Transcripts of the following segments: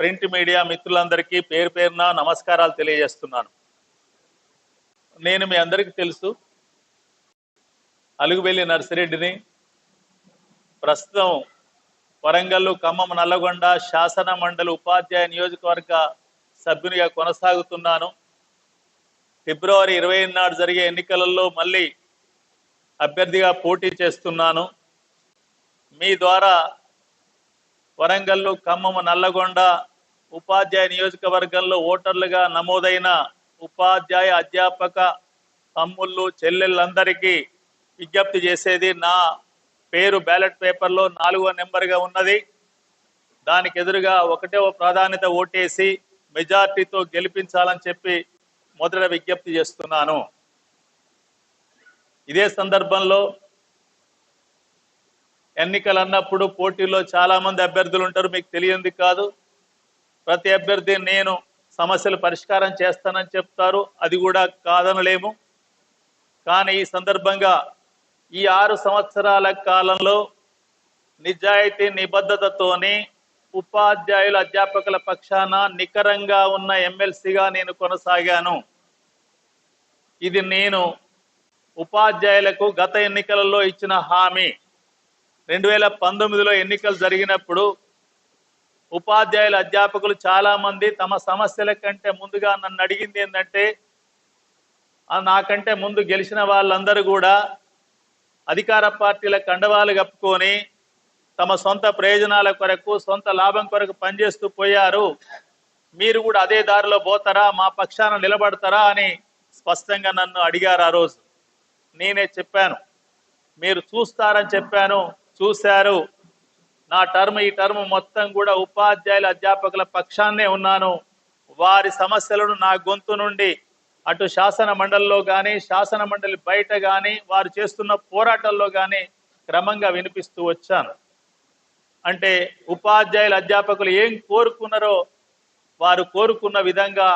Print media మిత్రులందరికీ పేరు పేరున నమస్కారాలు తెలియజేస్తున్నాను. నేను మీ అందరికీ తెలుసు అలుగుబెల్లి నర్సిరెడ్డిని. ప్రస్తుతం వరంగల్ ఖమ్మం నల్లగొండ శాసన మండలి ఉపాధ్యాయ నియోజకవర్గ సభ్యునిగా కొనసాగుతున్నాను. ఫిబ్రవరి ఇరవై నాడు జరిగే ఎన్నికలలో మళ్ళీ అభ్యర్థిగా పోటీ చేస్తున్నాను. మీ ద్వారా వరంగల్ ఖమ్మం నల్లగొండ ఉపాధ్యాయ నియోజకవర్గంలో ఓటర్లుగా నమోదైన ఉపాధ్యాయ అధ్యాపక తమ్ముళ్ళు చెల్లెళ్ళందరికీ విజ్ఞప్తి చేసేది నా పేరు బ్యాలెట్ పేపర్లో నాలుగో నెంబర్గా ఉన్నది. దానికి ఎదురుగా ఒకటే ప్రాధాన్యత ఓటేసి మెజార్టీతో గెలిపించాలని చెప్పి మొదట విజ్ఞప్తి చేస్తున్నాను. ఇదే సందర్భంలో ఎన్నికలు అన్నప్పుడు పోటీలో చాలామంది అభ్యర్థులు ఉంటారు మీకు తెలియంది కాదు. ప్రతి అభ్యర్థి నేను సమస్యలు పరిష్కారం చేస్తానని చెప్తారు. అది కూడా కాదనలేము. కానీ ఈ సందర్భంగా ఈ ఆరు సంవత్సరాల కాలంలో నిజాయితీ నిబద్ధతతోని ఉపాధ్యాయుల అధ్యాపకుల పక్షాన నికరంగా ఉన్న ఎమ్మెల్సీగా నేను కొనసాగాను. ఇది నేను ఉపాధ్యాయులకు గత ఎన్నికలలో ఇచ్చిన హామీ. రెండు వేల పంతొమ్మిదిలో ఎన్నికలు జరిగినప్పుడు ఉపాధ్యాయుల అధ్యాపకులు చాలా మంది తమ సమస్యల కంటే ముందుగా నన్ను అడిగింది ఏంటంటే నాకంటే ముందు గెలిచిన వాళ్ళందరూ కూడా అధికార పార్టీల కండవాలు కప్పుకొని తమ సొంత ప్రయోజనాల కొరకు సొంత లాభం కొరకు పనిచేస్తూ పోయారు. మీరు కూడా అదే దారిలో పోతారా? మా పక్షాన నిలబడతారా? అని స్పష్టంగా నన్ను అడిగారు ఆ రోజు. నేనే చెప్పాను. మీరు చూస్తారని చెప్పాను. చూశారు. నా టర్మ్ ఈ టర్మ్ మొత్తం కూడా ఉపాధ్యాయుల అధ్యాపకుల పక్షాన్నే ఉన్నాను. వారి సమస్యలను నా గొంతు నుండి అటు శాసన మండలిలో కానీ శాసన మండలి బయట కానీ వారు చేస్తున్న పోరాటాల్లో కానీ క్రమంగా వినిపిస్తూ వచ్చాను. అంటే ఉపాధ్యాయుల అధ్యాపకులు ఏం కోరుకున్నారో వారు కోరుకున్న విధంగా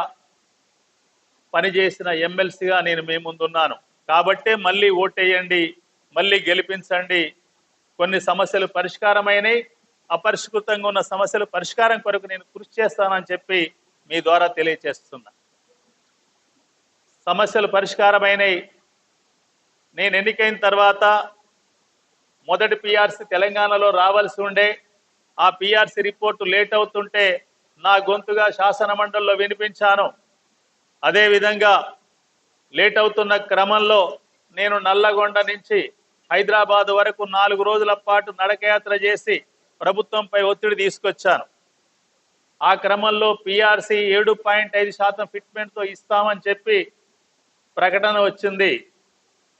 పనిచేసిన ఎమ్మెల్సీగా నేను మీ ముందున్నాను. కాబట్టే మళ్ళీ ఓటేయండి మళ్ళీ గెలిపించండి కొన్ని సమస్యలు పరిష్కారమైనవి అపరిష్కృతంగా ఉన్న సమస్యలు పరిష్కారం కొరకు నేను కృషి చేస్తానని చెప్పి మీ ద్వారా తెలియచేస్తున్నా. సమస్యలు పరిష్కారమైనవి నేను ఎన్నికైన తర్వాత మొదటి పిఆర్సీ తెలంగాణలో రావాల్సి ఉండే ఆ పిఆర్సీ రిపోర్టు లేట్ అవుతుంటే నా గొంతుగా శాసన మండలిలో వినిపించాను. అదేవిధంగా లేట్ అవుతున్న క్రమంలో నేను నల్లగొండ నుంచి హైదరాబాద్ వరకు నాలుగు రోజుల పాటు నడకయాత్ర చేసి ప్రభుత్వంపై ఒత్తిడి తీసుకొచ్చాను. ఆ క్రమంలో పిఆర్సీ ఏడు పాయింట్ ఐదు శాతం ఫిట్మెంట్తో ఇస్తామని చెప్పి ప్రకటన వచ్చింది.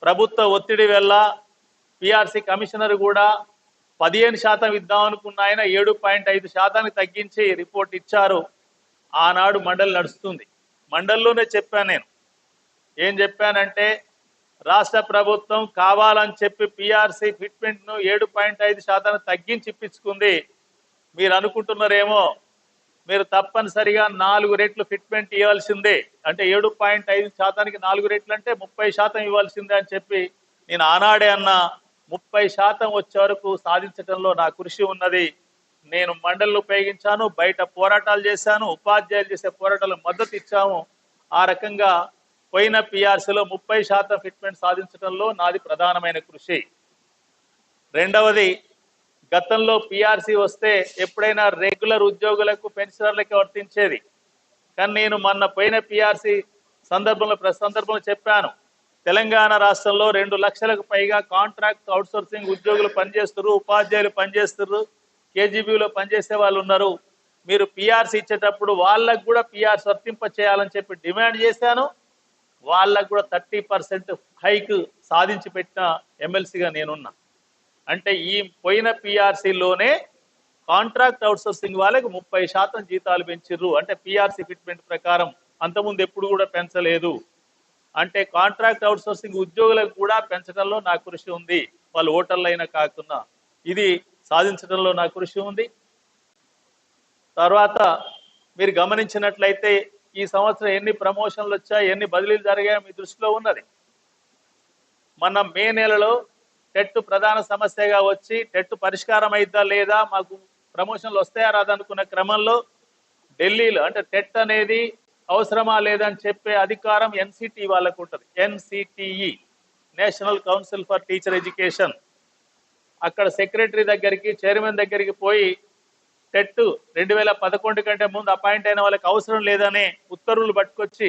ప్రభుత్వ ఒత్తిడి వల్ల పిఆర్సీ కమిషనర్ కూడా పదిహేను శాతం ఇద్దామనుకున్న ఆయన ఏడు పాయింట్ ఐదు శాతానికి తగ్గించి రిపోర్ట్ ఇచ్చారు. ఆనాడు మండలి నడుస్తుంది. మండలిలోనే చెప్పాను నేను. ఏం చెప్పానంటే రాష్ట్ర ప్రభుత్వం కావాలని చెప్పి పిఆర్సీ ఫిట్మెంట్ను ఏడు పాయింట్ ఐదు శాతం తగ్గించి ఇప్పించుకుంది. మీరు అనుకుంటున్నారేమో మీరు తప్పనిసరిగా నాలుగు రెట్లు ఫిట్మెంట్ ఇవ్వాల్సిందే. అంటే ఏడు పాయింట్ ఐదు శాతానికి నాలుగు రెట్లు అంటే ముప్పై శాతం ఇవ్వాల్సిందే అని చెప్పి నేను ఆనాడే అన్న ముప్పై శాతం వచ్చే వరకు సాధించడంలో నా కృషి ఉన్నది. నేను మండళ్ళు ఉపయోగించాను బయట పోరాటాలు చేశాను ఉపాధ్యాయులు చేసే పోరాటాలకు మద్దతు ఇచ్చాము. ఆ రకంగా పోయిన పిఆర్సీలో ముప్పై శాతం ఫిట్మెంట్ సాధించడంలో నాది ప్రధానమైన కృషి. రెండవది గతంలో పిఆర్సీ వస్తే ఎప్పుడైనా రెగ్యులర్ ఉద్యోగులకు పెన్షనర్లకి వర్తించేది. కానీ నేను మొన్న పోయిన పిఆర్సీ సందర్భంలో ప్రతి సందర్భంలో చెప్పాను తెలంగాణ రాష్ట్రంలో రెండు లక్షలకు పైగా కాంట్రాక్ట్ అవుట్సోర్సింగ్ ఉద్యోగులు పనిచేస్తున్నారు ఉపాధ్యాయులు పనిచేస్తున్నారు కేజీబీలో పనిచేసే వాళ్ళు ఉన్నారు. మీరు పిఆర్సీ ఇచ్చేటప్పుడు వాళ్ళకు కూడా పిఆర్సీ వర్తింప చేయాలని చెప్పి డిమాండ్ చేశాను. వాళ్ళకు కూడా థర్టీ పర్సెంట్ హైక్ సాధించి పెట్టిన ఎమ్మెల్సీగా నేనున్నా. అంటే ఈ పోయిన పిఆర్సీలోనే కాంట్రాక్ట్ అవుట్సోర్సింగ్ వాళ్ళకి ముప్పై శాతం జీతాలు పెంచిర్రు. అంటే పిఆర్సీ ఫిట్మెంట్ ప్రకారం అంతకుముందు ఎప్పుడు కూడా పెంచలేదు. అంటే కాంట్రాక్ట్ అవుట్సోర్సింగ్ ఉద్యోగులకు కూడా పెంచడంలో నా కృషి ఉంది. వాళ్ళు ఓటర్లు అయినా కాకుండా ఇది సాధించడంలో నా కృషి ఉంది. తర్వాత మీరు గమనించినట్లయితే ఈ సంవత్సరం ఎన్ని ప్రమోషన్లు వచ్చాయి ఎన్ని బదిలీలు జరిగాయో మీ దృష్టిలో ఉన్నది? మన మే నెలలో టెట్ ప్రధాన సమస్యగా వచ్చి టెట్ పరిష్కారం అయిద్దా లేదా మాకు ప్రమోషన్లు వస్తాయా రాదనుకున్న క్రమంలో ఢిల్లీలో అంటే టెట్ అనేది అవసరమా లేదని చెప్పే అధికారం ఎన్సిటి వాళ్ళకు ఉంటుంది. NCTE national council for teacher education. అక్కడ సెక్రటరీ దగ్గరికి చైర్మన్ దగ్గరికి పోయి టెట్ రెండు వేల పదకొండు కంటే ముందు అపాయింట్ అయిన వాళ్ళకి అవసరం లేదనే ఉత్తర్వులు పట్టుకొచ్చి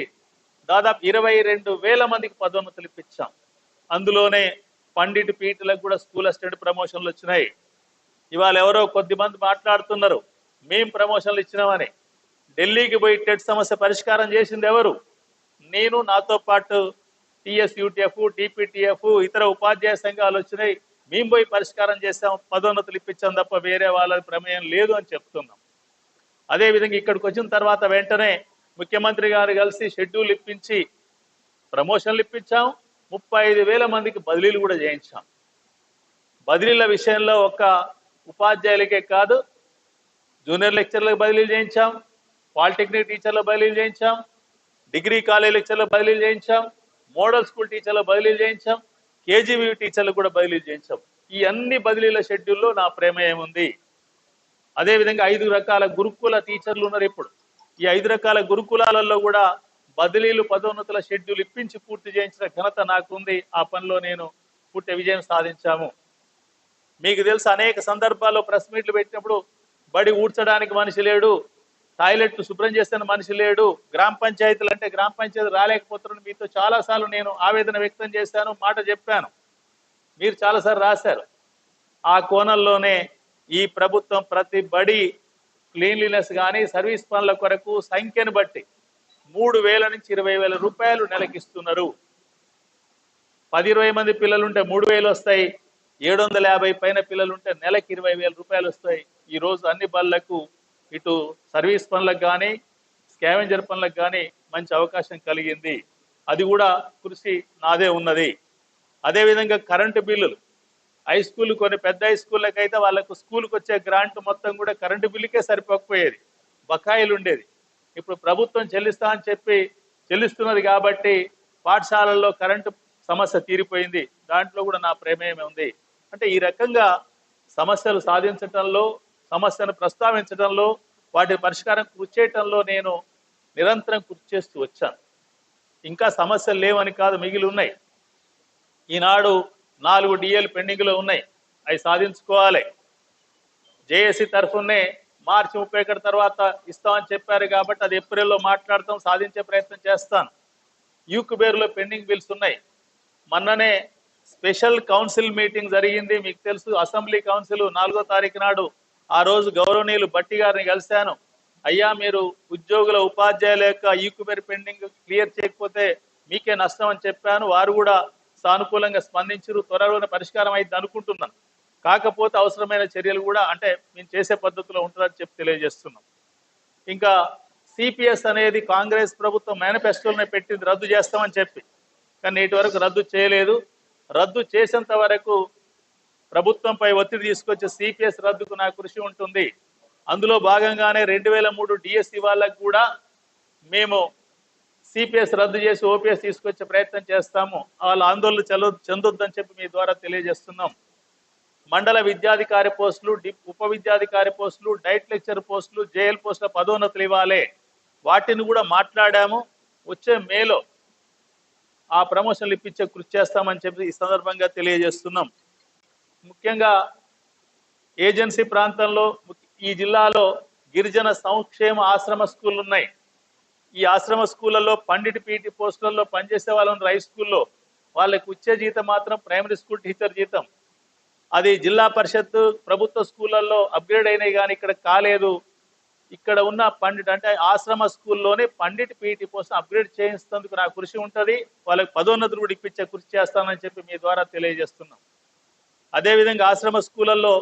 దాదాపు ఇరవై రెండు వేల మందికి పదోన్నతులు ఇప్పించాం. అందులోనే పండిట్ పీటీలకు కూడా స్కూల్ అసిస్టెంట్ ప్రమోషన్లు వచ్చినాయి. ఇవాళ ఎవరో కొద్ది మంది మాట్లాడుతున్నారు. మేం ప్రమోషన్లు ఇచ్చినామని. ఢిల్లీకి పోయి టెట్ సమస్య పరిష్కారం చేసింది ఎవరు? నేను నాతో పాటు టీఎస్ యూటీఎఫ్ టీపీటీఎఫ్ ఇతర ఉపాధ్యాయ సంఘాలు వచ్చినాయి. మేము పోయి పరిష్కారం చేసాం పదోన్నతులు ఇప్పించాం తప్ప వేరే వాళ్ళ ప్రమేయం లేదు అని చెప్తున్నాం. అదేవిధంగా ఇక్కడికి వచ్చిన తర్వాత వెంటనే ముఖ్యమంత్రి గారు కలిసి షెడ్యూల్ ఇప్పించి ప్రమోషన్లు ఇప్పించాం ముప్పై ఐదు వేల మందికి బదిలీలు కూడా చేయించాం. బదిలీల విషయంలో ఒక ఉపాధ్యాయులకే కాదు జూనియర్ లెక్చర్లకు బదిలీలు చేయించాం పాలిటెక్నిక్ టీచర్లకు బదిలీలు చేయించాం డిగ్రీ కాలేజ్ లెక్చర్లకు బదిలీలు చేయించాం మోడల్ స్కూల్ టీచర్లకు బదిలీలు చేయించాం. కేజీబీ టీచర్లకు కూడా బదిలీ చేయించాం. ఈ అన్ని బదిలీల షెడ్యూల్లో నా ప్రేమ ఉంది అదేవిధంగా ఐదు రకాల గురుకుల టీచర్లు ఉన్నారు ఇప్పుడు. ఈ ఐదు రకాల గురుకులాలలో కూడా బదిలీలు పదోన్నతుల షెడ్యూల్ ఇప్పించి పూర్తి చేయించిన ఘనత నాకుంది. ఆ పనిలో నేను పూర్తి విజయం సాధించాము. మీకు తెలుసు అనేక సందర్భాల్లో ప్రెస్ మీట్లు పెట్టినప్పుడు బడి ఊడ్చడానికి మనిషి లేడు. టాయిలెట్లు శుభ్రం చేస్తున్న మనిషి లేడు. గ్రామ పంచాయతీలు అంటే గ్రామ పంచాయతీ రాలేకపోతున్నాను మీతో చాలాసార్లు నేను ఆవేదన వ్యక్తం చేశాను మాట చెప్పాను. మీరు చాలాసార్లు రాశారు. ఆ కోణంలోనే ఈ ప్రభుత్వం ప్రతి బడి క్లీన్లీనెస్ కానీ సర్వీస్ పనుల కొరకు సంఖ్యను బట్టి మూడు వేల నుంచి ఇరవై వేల రూపాయలు నెలకిస్తున్నారు. పది ఇరవై మంది పిల్లలు ఉంటే మూడు వేలు వస్తాయి. ఏడు వందల యాభై పైన పిల్లలుంటే నెలకి ఇరవై వేల రూపాయలు వస్తాయి. ఈ రోజు అన్ని బళ్ళకు ఇటు సర్వీస్ పనులకు కానీ స్కావెంజర్ పనులకు కానీ మంచి అవకాశం కలిగింది. అది కూడా కృషి నాదే ఉన్నది. అదేవిధంగా కరెంటు బిల్లులు. హై స్కూల్ కొన్ని పెద్ద హై స్కూళ్ళకి అయితే వాళ్ళకు స్కూల్కి వచ్చే గ్రాంట్ మొత్తం కూడా కరెంటు బిల్లుకే సరిపోకపోయేది. బకాయిలు ఉండేది. ఇప్పుడు ప్రభుత్వం చెల్లిస్తా అని చెప్పి చెల్లిస్తున్నది కాబట్టి పాఠశాలల్లో కరెంటు సమస్య తీరిపోయింది. దాంట్లో కూడా నా ప్రమేయం ఉంది. అంటే ఈ రకంగా సమస్యలు సాధించటంలో సమస్యను ప్రస్తావించడంలో వాటి పరిష్కారం కృషి చేయటంలో నేను నిరంతరం కృషి చేస్తూ వచ్చాను. ఇంకా సమస్యలు లేవని కాదు మిగిలి ఉన్నాయి. ఈనాడు నాలుగు డిఎల్ పెండింగ్లో ఉన్నాయి. అవి సాధించుకోవాలి. జేఏసీ తరఫునే మార్చి ముప్పై ఒకటి తర్వాత ఇస్తామని చెప్పారు కాబట్టి అది ఏప్రిల్లో మాట్లాడతాం సాధించే ప్రయత్నం చేస్తాను. యూక్బేర్లో పెండింగ్ బిల్స్ ఉన్నాయి. మొన్ననే స్పెషల్ కౌన్సిల్ మీటింగ్ జరిగింది మీకు తెలుసు అసెంబ్లీ కౌన్సిల్ నాలుగో తారీఖు నాడు ఆ రోజు గౌరవనీయులు బట్టి గారిని కలిశాను. అయ్యా మీరు ఉద్యోగుల ఉపాధ్యాయుల యొక్క ఈక్యుబేర్ పెండింగ్ క్లియర్ చేయకపోతే మీకే నష్టం అని చెప్పాను. వారు కూడా సానుకూలంగా స్పందించారు. త్వరలోనే పరిష్కారం అయింది అనుకుంటున్నాను కాకపోతే అవసరమైన చర్యలు కూడా అంటే మేము చేసే పద్ధతిలో ఉంటుందని చెప్పి తెలియజేస్తున్నాం. ఇంకా సిపిఎస్ అనేది కాంగ్రెస్ ప్రభుత్వం మేనిఫెస్టోలోనే పెట్టింది. రద్దు చేస్తామని చెప్పి. కానీ నేటి వరకు రద్దు చేయలేదు. రద్దు చేసేంత వరకు ప్రభుత్వంపై ఒత్తిడి తీసుకొచ్చే సిపిఎస్ రద్దుకు నా కృషి ఉంటుంది. అందులో భాగంగానే రెండు వేల మూడు డిఎస్సి వాళ్ళకు కూడా మేము సిపిఎస్ రద్దు చేసి ఓపీఎస్ తీసుకొచ్చే ప్రయత్నం చేస్తాము. వాళ్ళ ఆందోళన చెల చెందొద్దని చెప్పి మీ ద్వారా తెలియజేస్తున్నాం. మండల విద్యాధికారి పోస్టులు ఉప విద్యాధికారి పోస్టులు డైట్ లెక్చర్ పోస్టులు జేఎల్ పోస్టుల పదోన్నతులు ఇవ్వాలి. వాటిని కూడా మాట్లాడాము. వచ్చే మేలో ఆ ప్రమోషన్లు ఇప్పించే కృషి చేస్తామని చెప్పి ఈ సందర్భంగా తెలియజేస్తున్నాం. ముఖ్యంగా ఏజెన్సీ ప్రాంతంలో ఈ జిల్లాలో గిరిజన సంక్షేమ ఆశ్రమ స్కూళ్ళు ఉన్నాయి ఈ ఆశ్రమ స్కూళ్ళలో పండిట్ పీటీ పోస్టులలో పనిచేసే వాళ్ళని రై స్కూల్లో వాళ్ళకి వచ్చే జీతం మాత్రం ప్రైమరీ స్కూల్ టీచర్ జీతం. అది జిల్లా పరిషత్ ప్రభుత్వ స్కూళ్ళల్లో అప్గ్రేడ్ అయినాయి కానీ ఇక్కడ కాలేదు. ఇక్కడ ఉన్న పండిట్ అంటే ఆశ్రమ స్కూల్లోనే పండిట్ పీటీ పోస్ట్ అప్గ్రేడ్ చేయిస్తేందుకు నా కృషి ఉంటుంది. వాళ్ళకి పదోన్నతులు కూడా ఇప్పించే కృషి చేస్తానని చెప్పి మీ ద్వారా తెలియజేస్తున్నాం. అదేవిధంగా ఆశ్రమ స్కూళ్ళల్లో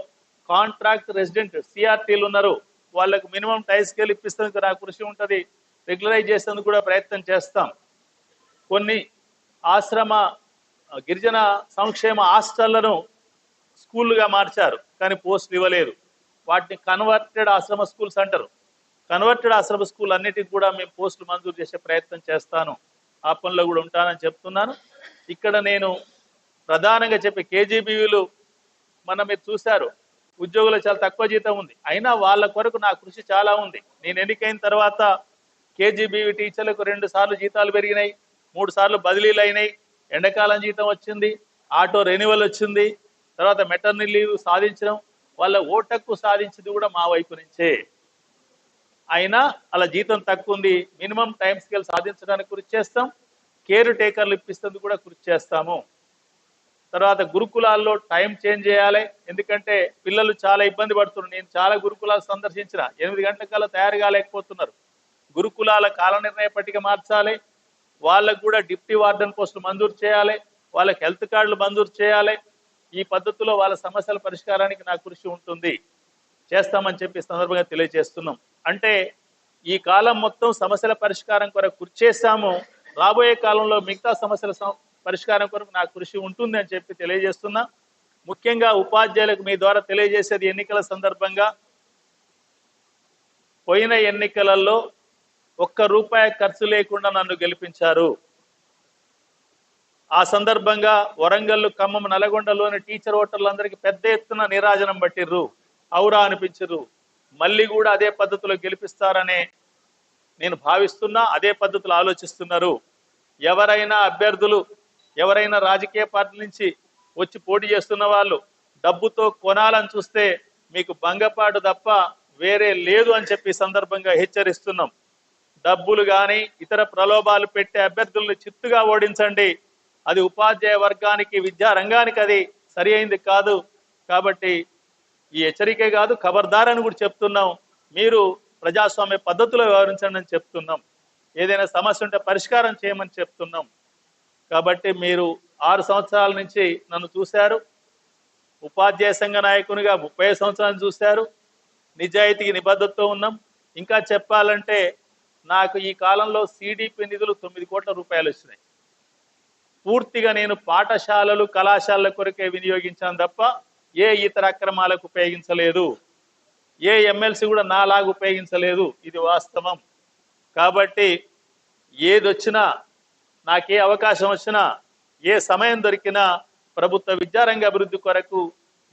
కాంట్రాక్ట్ రెసిడెంట్ సిఆర్టీలు ఉన్నారు. వాళ్ళకు మినిమం టై స్కేల్ ఇప్పిస్తుంది నా కృషి ఉంటుంది. రెగ్యులరైజ్ చేసేందుకు కూడా ప్రయత్నం చేస్తాం. కొన్ని ఆశ్రమ గిరిజన సంక్షేమ హాస్టళ్ళను స్కూళ్ళుగా మార్చారు కానీ పోస్టులు ఇవ్వలేదు. వాటిని కన్వర్టెడ్ ఆశ్రమ స్కూల్స్ అంటారు. కన్వర్టెడ్ ఆశ్రమ స్కూల్ అన్నిటికి కూడా మేము పోస్టులు మంజూరు చేసే ప్రయత్నం చేస్తాను. ఆ పనిలో కూడా ఉంటానని చెప్తున్నాను. ఇక్కడ నేను ప్రధానంగా చెప్పే కేజీబీవీలు మన మీరు చూశారు. ఉద్యోగులు చాలా తక్కువ జీతం ఉంది. అయినా వాళ్ళ కొరకు నా కృషి చాలా ఉంది. నేను ఎన్నికైన తర్వాత కేజీబీవి టీచర్లకు రెండు సార్లు జీతాలు పెరిగినాయి. మూడు సార్లు బదిలీలు అయినాయి. ఎండాకాలం జీతం వచ్చింది. ఆటో రెన్యువల్ వచ్చింది. తర్వాత మెటర్నీ లీవ్ సాధించడం. వాళ్ళ ఓటక్కు సాధించింది కూడా మా వైపు నుంచే. అయినా అలా జీతం తక్కువ ఉంది. మినిమం టైం స్కేల్ సాధించడానికి కృషి చేస్తాం. కేర్ టేకర్లు ఇప్పిస్తుంది కూడా కృషి చేస్తాము. తర్వాత గురుకులాల్లో టైం చేంజ్ చేయాలి. ఎందుకంటే పిల్లలు చాలా ఇబ్బంది పడుతున్నారు. నేను చాలా గురుకులాలు సందర్శించిన. ఎనిమిది గంటల కల్లా తయారు కాలేకపోతున్నారు. గురుకులాల కాల నిర్ణయ పట్టిక మార్చాలి. వాళ్ళకు కూడా డిప్టీ వార్డెన్ పోస్టులు మంజూరు చేయాలి. వాళ్ళకి హెల్త్ కార్డులు మంజూరు చేయాలి. ఈ పద్ధతిలో వాళ్ళ సమస్యల పరిష్కారానికి నా కృషి ఉంటుంది. చేస్తామని చెప్పి సందర్భంగా తెలియజేస్తున్నాం. అంటే ఈ కాలం మొత్తం సమస్యల పరిష్కారం కొరకు కృషి చేస్తాము. రాబోయే కాలంలో మిగతా సమస్యల పరిష్కారం కొరకు నా కృషి ఉంటుంది అని చెప్పి తెలియజేస్తున్నా. ముఖ్యంగా ఉపాధ్యాయులకు మీ ద్వారా తెలియజేసేది ఎన్నికల సందర్భంగా పోయిన ఎన్నికలలో ఒక్క రూపాయి ఖర్చు లేకుండా నన్ను గెలిపించారు. ఆ సందర్భంగా వరంగల్ ఖమ్మం నల్గొండలోని టీచర్ ఓటర్లందరికీ పెద్ద ఎత్తున నీరాజనం పట్టిర్రు. ఔరా అనిపించరు మళ్ళీ కూడా అదే పద్ధతిలో గెలిపిస్తారనే నేను భావిస్తున్నా అదే పద్ధతిలో ఆలోచిస్తున్నారు. ఎవరైనా అభ్యర్థులు ఎవరైనా రాజకీయ పార్టీ నుంచి వచ్చి పోటీ చేస్తున్న వాళ్ళు డబ్బుతో కొనాలని చూస్తే మీకు భంగపాటు తప్ప వేరే లేదు అని చెప్పి సందర్భంగా హెచ్చరిస్తున్నాం. డబ్బులు కానీ ఇతర ప్రలోభాలు పెట్టే అభ్యర్థులను చిత్తుగా ఓడించండి. అది ఉపాధ్యాయ వర్గానికి విద్యా రంగానికి అది సరి అయింది కాదు. కాబట్టి ఈ హెచ్చరికే కాదు ఖబర్దార్ అని కూడా చెప్తున్నాం. మీరు ప్రజాస్వామ్య పద్ధతిలో వ్యవహరించండి అని చెప్తున్నాం. ఏదైనా సమస్య ఉంటే పరిష్కారం చేయమని చెప్తున్నాం. కాబట్టి మీరు ఆరు సంవత్సరాల నుంచి నన్ను చూశారు. ఉపాధ్యాయ సంఘ నాయకునిగా ముప్పై సంవత్సరాలు చూశారు. నిజాయితీకి నిబద్ధతతో ఉన్నాం. ఇంకా చెప్పాలంటే నాకు ఈ కాలంలో సిడిపి నిధులు తొమ్మిది కోట్ల రూపాయలు వచ్చినాయి. పూర్తిగా నేను పాఠశాలలు కళాశాలల కొరకే వినియోగించాను తప్ప ఏ ఇతర అక్రమాలకు ఉపయోగించలేదు. ఏ ఎమ్మెల్సీ కూడా నాలాగా ఉపయోగించలేదు. ఇది వాస్తవం. కాబట్టి ఏది వచ్చినా నాకే అవకాశం వచ్చినా ఏ సమయం దొరికినా ప్రభుత్వ విద్యారంగ అభివృద్ధి కొరకు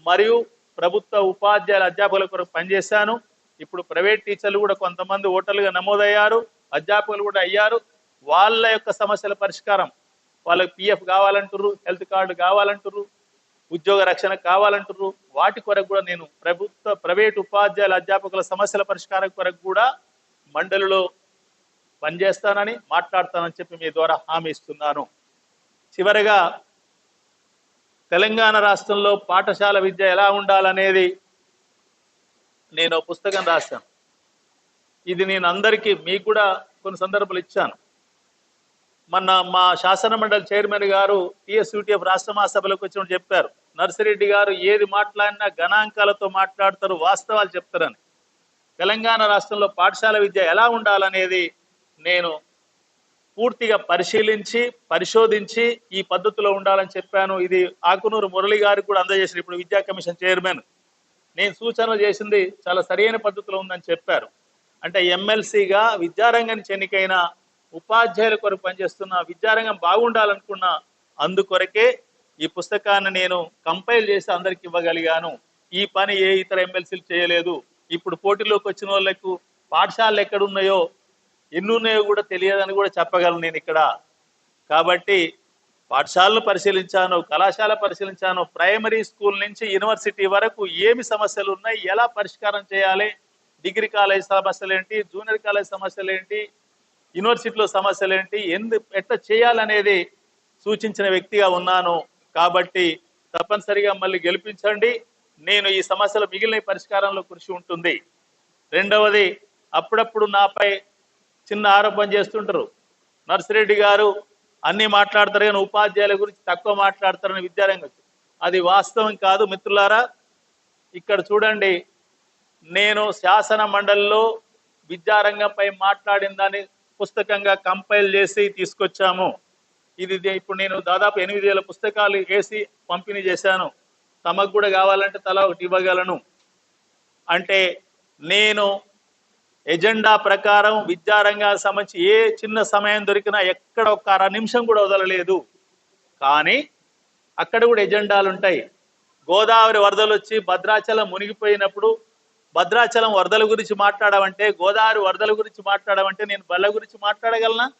మరియు ప్రభుత్వ ఉపాధ్యాయుల అధ్యాపకుల కొరకు పనిచేశాను. ఇప్పుడు ప్రైవేట్ టీచర్లు కూడా కొంతమంది ఓటర్లుగా నమోదయ్యారు అధ్యాపకులు కూడా అయ్యారు. వాళ్ళ యొక్క సమస్యల పరిష్కారం వాళ్ళకి పిఎఫ్ కావాలంటారు హెల్త్ కార్డు కావాలంటారు ఉద్యోగ రక్షణ కావాలంటారు వాటి కొరకు కూడా నేను ప్రభుత్వ ప్రైవేట్ ఉపాధ్యాయుల అధ్యాపకుల సమస్యల పరిష్కారం కొరకు కూడా మండలిలో పనిచేస్తానని మాట్లాడతానని చెప్పి మీ ద్వారా హామీ ఇస్తున్నాను. చివరిగా తెలంగాణ రాష్ట్రంలో పాఠశాల విద్య ఎలా ఉండాలనేది నేను పుస్తకం రాశాను. ఇది నేను అందరికీ మీకు కూడా కొన్ని సందర్భాలు ఇచ్చాను. మొన్న మా శాసన మండలి చైర్మన్ గారు టీఎస్యూటీఎఫ్ రాష్ట్ర మహాసభలకు వచ్చినప్పుడు చెప్పారు నర్సిరెడ్డి గారు ఏది మాట్లాడినా గణాంకాలతో మాట్లాడతారు వాస్తవాలు చెప్తారని. తెలంగాణ రాష్ట్రంలో పాఠశాల విద్య ఎలా ఉండాలనేది నేను పూర్తిగా పరిశీలించి పరిశోధించి ఈ పద్ధతిలో ఉండాలని చెప్పాను. ఇది ఆకునూరు మురళి గారికి కూడా అందజేసిన ఇప్పుడు విద్యా కమిషన్ చైర్మన్. నేను సూచనలు చేసింది చాలా సరైన పద్ధతిలో ఉందని చెప్పారు. అంటే ఎమ్మెల్సీగా విద్యారంగానికి ఎన్నికైన ఉపాధ్యాయుల కొరకు పనిచేస్తున్న విద్యారంగం బాగుండాలనుకున్న అందుకొరకే ఈ పుస్తకాన్ని నేను కంపైల్ చేసి అందరికి ఇవ్వగలిగాను. ఈ పని ఏ ఇతర ఎమ్మెల్సీలు చేయలేదు. ఇప్పుడు పోటీలోకి వచ్చిన వాళ్ళకు పాఠశాలలు ఎక్కడున్నాయో ఎన్ని ఉన్నాయో కూడా తెలియదని కూడా చెప్పగలను నేను ఇక్కడ. కాబట్టి పాఠశాలను పరిశీలించాను కళాశాల పరిశీలించాను ప్రైమరీ స్కూల్ నుంచి యూనివర్సిటీ వరకు ఏమి సమస్యలు ఉన్నాయి ఎలా పరిష్కారం చేయాలి డిగ్రీ కాలేజ్ సమస్యలు ఏంటి జూనియర్ కాలేజ్ సమస్యలు ఏంటి యూనివర్సిటీలో సమస్యలు ఏంటి ఎందు ఎట్లా చేయాలనేది సూచించిన వ్యక్తిగా ఉన్నాను. కాబట్టి తప్పనిసరిగా మళ్ళీ గెలిపించండి. నేను ఈ సమస్యల మిగిలిన పరిష్కారంలో కృషి ఉంటుంది. రెండవది అప్పుడప్పుడు నాపై చిన్న ఆరోపణ చేస్తుంటారు. నర్సిరెడ్డి గారు అన్నీ మాట్లాడతారు కానీ ఉపాధ్యాయుల గురించి తక్కువ మాట్లాడతారని విద్యారంగం అది వాస్తవం కాదు మిత్రులారా. ఇక్కడ చూడండి నేను శాసన మండలిలో విద్యారంగంపై మాట్లాడిన దాన్ని పుస్తకంగా కంపైల్ చేసి తీసుకొచ్చాము. ఇది ఇప్పుడు నేను దాదాపు ఎనిమిది వేల పుస్తకాలు వేసి పంపిణీ చేశాను. తమకు కూడా కావాలంటే తల ఒకటి ఇవ్వగలను. అంటే నేను ఎజెండా ప్రకారం విద్యారంగానికి సంబంధించి ఏ చిన్న సమయం దొరికినా ఎక్కడ ఒక్క అర నిమిషం కూడా వదలలేదు. కానీ అక్కడ కూడా ఎజెండాలు ఉంటాయి. గోదావరి వరదలు వచ్చి భద్రాచలం మునిగిపోయినప్పుడు భద్రాచలం వరదల గురించి మాట్లాడమంటే గోదావరి వరదల గురించి మాట్లాడమంటే నేను బల్ల గురించి మాట్లాడగలనా?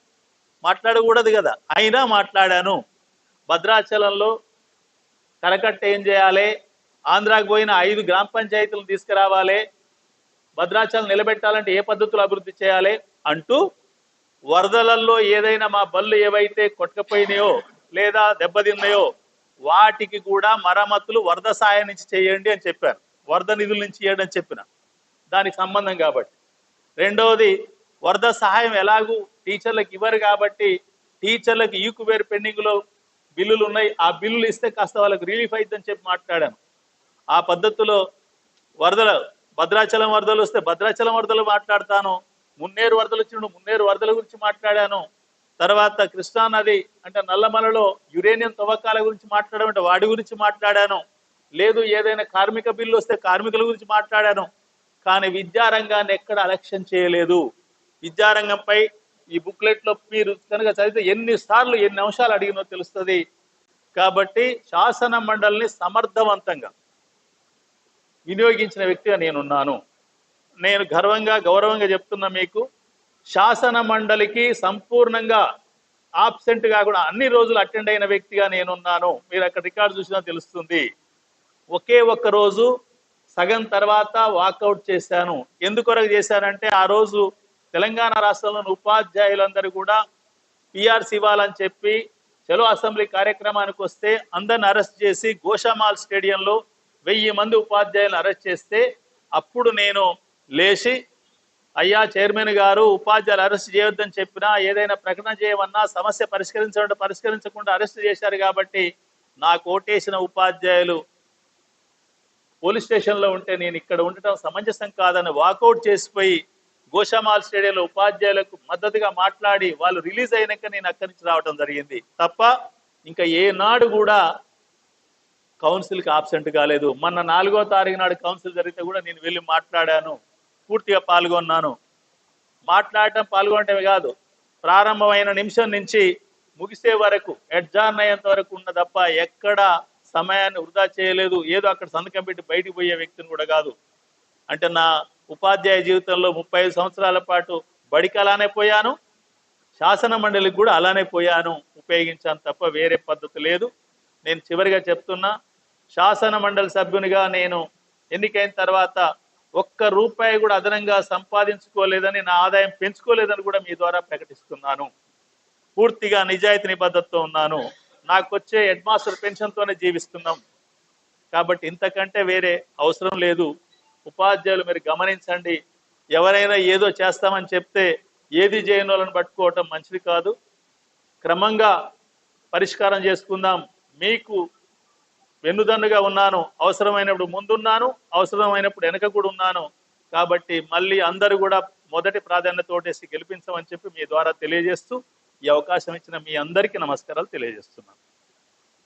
మాట్లాడకూడదు కదా. అయినా మాట్లాడాను. భద్రాచలంలో కరకట్ట ఏం చేయాలి? ఆంధ్రాకు పోయిన ఐదు గ్రామ పంచాయతీలను తీసుకురావాలి. భద్రాచలం నిలబెట్టాలంటే ఏ పద్ధతులు అభివృద్ధి చేయాలి అంటూ వరదలలో ఏదైనా మా బళ్ళు ఏవైతే కొట్టకపోయినాయో లేదా దెబ్బతిన్నాయో వాటికి కూడా మరమ్మతులు వరద సాయం నుంచి చేయండి అని చెప్పాను. వరద నిధుల నుంచి చేయండి అని చెప్పిన. దానికి సంబంధం కాబట్టి. రెండవది వరద సహాయం ఎలాగూ టీచర్లకు ఇవ్వరు కాబట్టి టీచర్లకు ఈకువేర్ పెండింగ్ బిల్లులు ఉన్నాయి. ఆ బిల్లులు ఇస్తే కాస్త వాళ్ళకి రిలీఫ్ అవుతుందని చెప్పి మాట్లాడాను. ఆ పద్ధతిలో వరదల భద్రాచలం వరదలు వస్తే భద్రాచలం వరదలు మాట్లాడతాను. మున్నేరు వరదలు వచ్చినప్పుడు మున్నేరు వరదల గురించి మాట్లాడాను. తర్వాత కృష్ణా నది అంటే నల్లమలలో యురేనియం తవ్వకాల గురించి మాట్లాడమంటే వాడి గురించి మాట్లాడాను. లేదు ఏదైనా కార్మిక బిల్లు వస్తే కార్మికుల గురించి మాట్లాడాను. కానీ విద్యారంగాన్ని ఎక్కడ అలక్ష్యం చేయలేదు. విద్యారంగంపై ఈ బుక్లెట్లో మీరు కనుక చదివితే ఎన్ని సార్లు ఎన్ని అంశాలు అడిగినో తెలుస్తుంది. కాబట్టి శాసన మండలిని సమర్థవంతంగా వినియోగించిన వ్యక్తిగా నేనున్నాను. నేను గర్వంగా గౌరవంగా చెప్తున్నా మీకు శాసన మండలికి సంపూర్ణంగా ఆబ్సెంట్ కాకుండా అన్ని రోజులు అటెండ్ అయిన వ్యక్తిగా నేనున్నాను. మీరు అక్కడ రికార్డు చూసినా తెలుస్తుంది. ఒకే ఒక్క రోజు సగం తర్వాత వాకౌట్ చేశాను. ఎందుకొరకు చేశానంటే ఆ రోజు తెలంగాణ రాష్ట్రంలోని ఉపాధ్యాయులందరూ కూడా పిఆర్సీ ఇవ్వాలని చెప్పి చలో అసెంబ్లీ కార్యక్రమానికి వస్తే అందరిని అరెస్ట్ చేసి గోషామాల్ స్టేడియంలో వెయ్యి మంది ఉపాధ్యాయులను అరెస్ట్ చేస్తే అప్పుడు నేను లేచి అయ్యా చైర్మన్ గారు ఉపాధ్యాయులు అరెస్ట్ చేయొద్దని చెప్పినా ఏదైనా ప్రకటన చేయమన్నా సమస్య పరిష్కరించడం పరిష్కరించకుండా అరెస్ట్ చేశారు కాబట్టి నాకు ఓటేసిన ఉపాధ్యాయులు పోలీస్ స్టేషన్లో ఉంటే నేను ఇక్కడ ఉండటం సమంజసం కాదని వాకౌట్ చేసిపోయి గోషామాల్ స్టేడియంలో ఉపాధ్యాయులకు మద్దతుగా మాట్లాడి వాళ్ళు రిలీజ్ అయినాక నేను అక్కడి నుంచి రావడం జరిగింది. తప్ప ఇంకా ఏనాడు కూడా కౌన్సిల్కి ఆబ్సెంట్ కాలేదు. మొన్న నాలుగో తారీఖు నాడు కౌన్సిల్ జరిగితే కూడా నేను వెళ్ళి మాట్లాడాను. పూర్తిగా పాల్గొన్నాను. మాట్లాడటం పాల్గొనటమే కాదు ప్రారంభమైన నిమిషం నుంచి ముగిసే వరకు ఎడ్జాన్ అయ్యేంత వరకు ఉన్న తప్ప ఎక్కడ సమయాన్ని వృధా చేయలేదు. ఏదో అక్కడ సంతకం పెట్టి బయటికి పోయే వ్యక్తిని కూడా కాదు. అంటే నా ఉపాధ్యాయ జీవితంలో ముప్పై సంవత్సరాల పాటు బడికి అలానే పోయాను. శాసన మండలికి కూడా అలానే పోయాను. ఉపయోగించాను తప్ప వేరే పద్ధతి లేదు. నేను చివరిగా చెప్తున్నా శాసన మండలి సభ్యునిగా నేను ఎన్నికైన తర్వాత ఒక్క రూపాయి కూడా అదనంగా సంపాదించుకోలేదని నా ఆదాయం పెంచుకోలేదని కూడా మీ ద్వారా ప్రకటిస్తున్నాను. పూర్తిగా నిజాయితీ నిబద్ధతతో ఉన్నాను. నాకు వచ్చే హెడ్ మాస్టర్ పెన్షన్తోనే జీవిస్తున్నాం. కాబట్టి ఇంతకంటే వేరే అవసరం లేదు. ఉపాధ్యాయులు మీరు గమనించండి. ఎవరైనా ఏదో చేస్తామని చెప్తే ఏది చేయని వాళ్ళని పట్టుకోవటం మంచిది కాదు. క్రమంగా పరిష్కారం చేసుకుందాం. మీకు వెన్నుదన్నుగా ఉన్నాను అవసరమైనప్పుడు ముందున్నాను అవసరమైనప్పుడు వెనక కూడా ఉన్నాను. కాబట్టి మళ్ళీ అందరూ కూడా మొదటి ప్రాధాన్యతోటేసి గెలిపించమని చెప్పి మీ ద్వారా తెలియజేస్తూ ఈ అవకాశం ఇచ్చిన మీ అందరికీ నమస్కారాలు తెలియజేస్తున్నాను.